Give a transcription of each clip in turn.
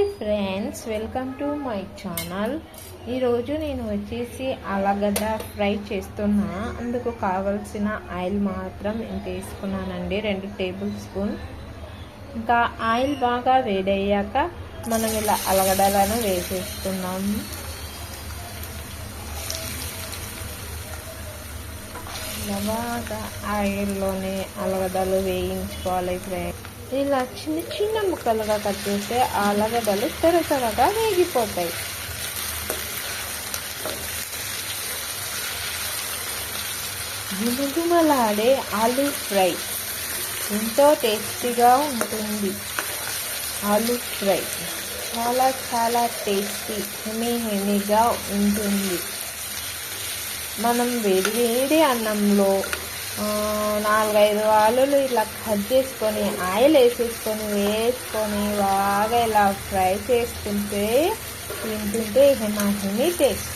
Hi friends welcome to my channel. ఈరోజు నేను వచ్చేసి అలగడ్డ ఫ్రై చేస్తున్నా. అందుకు కావలసిన ఆయిల్ మాత్రం ఇంత వేసుకున్నానండి రెండు టేబుల్ స్పూన్. ఇంకా ఆయిల్ బాగా వేడయ్యాక మనం ఇలా అలగడలను వేసేస్తున్నాం. ఇలా బాగా ఆయిల్లోనే అలగడలు వేయించుకోవాలి ఫ్రెండ్స్. ఇలా చిన్న చిన్న ముక్కలుగా కట్ చేస్తే ఆలుగడ్డలు త్వర వేగిపోతాయి. గుమగుమలాడే ఆలు ఫ్రై ఎంతో టేస్టీగా ఉంటుంది. ఆలు ఫ్రై చాలా చాలా టేస్టీ హెమీ హెమీగా ఉంటుంది. మనం వేడి వేడి అన్నంలో నాలుగైదు ఆలులు ఇలా కట్ చేసుకొని ఆయిల్ వేసేసుకొని వేసుకొని బాగా ఇలా ఫ్రై చేసుకుంటే తింటుంటే హిమాహిమి టేస్ట్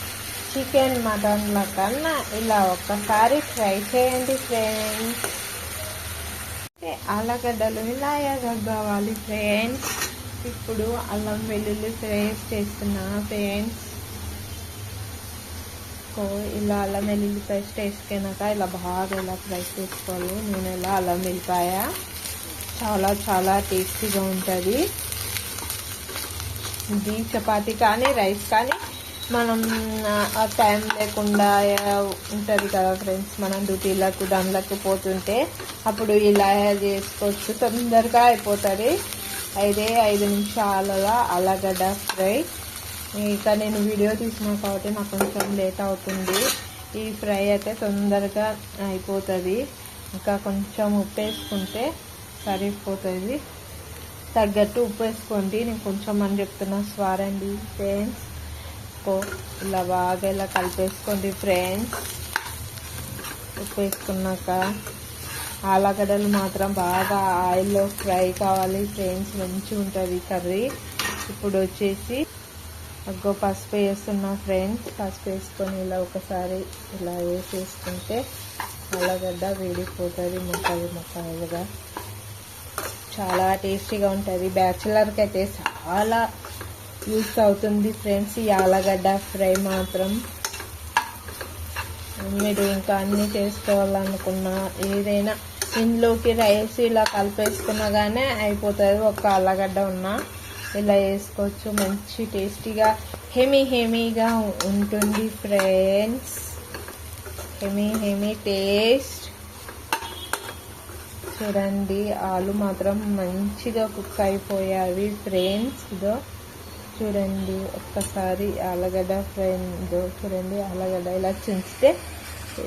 చికెన్ మటన్ల కన్నా ఇలా ఒక్కసారి ఫ్రై చేయండి ఫ్రెండ్స్ ఆలగడ్డలు ఇలా ఎగరవాలి ఫ్రెండ్స్ ఇప్పుడు అల్లం వెల్లుల్లి ఫ్రై చేస్తున్నా ఫ్రెండ్స్ సో ఇలా అల్లం వెల్లుల్లి పేస్ట్ వేసుకున్నాక ఇలా బాగా ఇలా ఫ్రై చేసుకోవాలి. నేను ఇలా అల్లం వెల్లిపాయ చాలా చాలా టేస్టీగా ఉంటుంది. ఇది చపాతి కానీ రైస్ కానీ మనం టైం లేకుండా ఉంటుంది కదా ఫ్రెండ్స్ మనం డ్యూటీలకు దానిలకు పోతుంటే అప్పుడు ఇలా చేసుకోవచ్చు. తొందరగా అయిపోతుంది. ఐదే ఐదు నిమిషాలలో అలగడ్డ ఫ్రై. ఇక నేను వీడియో తీసినా కాబట్టి నాకు కొంచెం లేట్ అవుతుంది. ఈ ఫ్రై అయితే తొందరగా అయిపోతుంది. ఇంకా కొంచెం ఉప్పు వేసుకుంటే సరిపోతుంది. తగ్గట్టు ఉప్పు వేసుకోండి నేను కొంచెం అని చెప్తున్నా స్వారండి ఫ్రెండ్స్. ఇలా బాగా ఇలా కలిపేసుకోండి ఫ్రెండ్స్. ఉప్పు వేసుకున్నాక ఆలుగడ్డలు మాత్రం బాగా ఆయిల్లో ఫ్రై కావాలి ఫ్రెండ్స్. మంచిగా ఉంటుంది కర్రీ. ఇప్పుడు వచ్చేసి అగ్గో పసుపు వేస్తున్నా ఫ్రెండ్స్. పసుపు వేసుకొని ఇలా ఒకసారి ఇలా వేసేసుకుంటే ఆలుగడ్డ వేడిపోతుంది ముక్కలు ముక్కలుగా చాలా టేస్టీగా ఉంటుంది. బ్యాచులర్కి అయితే చాలా యూస్ అవుతుంది ఫ్రెండ్స్ ఈ ఆలుగడ్డ ఫ్రై మాత్రం. మీరు ఇంకా అన్నీ చేసుకోవాలనుకున్నా ఏదైనా ఇందులోకి రైస్ ఇలా కలిపేసుకున్నా కానీ అయిపోతుంది. ఒక ఆలుగడ్డ ఉన్నా ఇలా వేసుకోవచ్చు మంచి టేస్టీగా హెమీ హెమీగా ఉంటుంది ఫ్రెండ్స్. Hemi hemi taste. చూడండి ఆలు మాత్రం మంచిగా కుక్ అయిపోయాయి ఫ్రెండ్స్. ఇదో చూడండి ఒక్కసారి ఆలుగడ్డ ఫ్రెండ్ చూడండి ఆలుగడ్డ ఇలా చించితే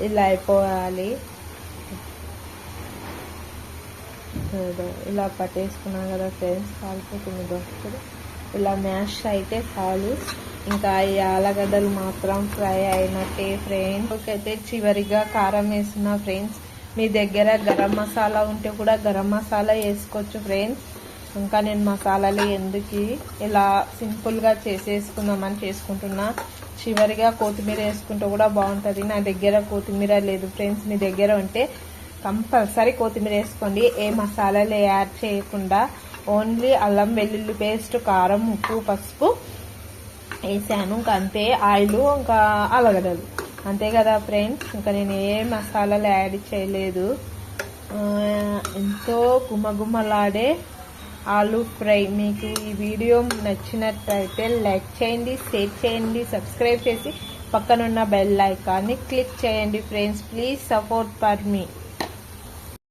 ఇలా అయిపోవాలి. ఇలా పట్టేసుకున్నాం కదా ఫ్రెండ్స్ కాలిపోతుంది దోస్తులు ఇలా మ్యాష్ అయితే చాలు ఇంకా ఈ ఆలగడ్డలు మాత్రం ఫ్రై అయినట్టే ఫ్రెండ్స్ అయితే చివరిగా కారం వేసిన ఫ్రెండ్స్ మీ దగ్గర గరం మసాలా ఉంటే కూడా గరం మసాలా వేసుకోవచ్చు ఫ్రెండ్స్ ఇంకా నేను మసాలాలు ఎందుకు ఇలా సింపుల్గా చేసేసుకుందామని చేసుకుంటున్నా. చివరిగా కొత్తిమీర వేసుకుంటే కూడా బాగుంటుంది. నా దగ్గర కొత్తిమీర లేదు ఫ్రెండ్స్ మీ దగ్గర ఉంటే కంపల్సరీ కొత్తిమీర వేసుకోండి. ఏ మసాలాలు యాడ్ చేయకుండా ఓన్లీ అల్లం వెల్లుల్లి పేస్ట్ కారం ఉప్పు పసుపు వేసాను. ఇంకా అంతే. ఆయిల్ ఇంకా అలగడలు అంతే కదా ఫ్రెండ్స్? ఇంకా నేను ఏ మసాలాలు యాడ్ చేయలేదు. ఎంతో గుమగుమలాడే ఆలూ ఫ్రై. మీకు ఈ వీడియో నచ్చినట్లయితే లైక్ చేయండి షేర్ చేయండి సబ్స్క్రైబ్ చేసి పక్కనున్న బెల్ ఐకాన్ని క్లిక్ చేయండి friends. Please support for me.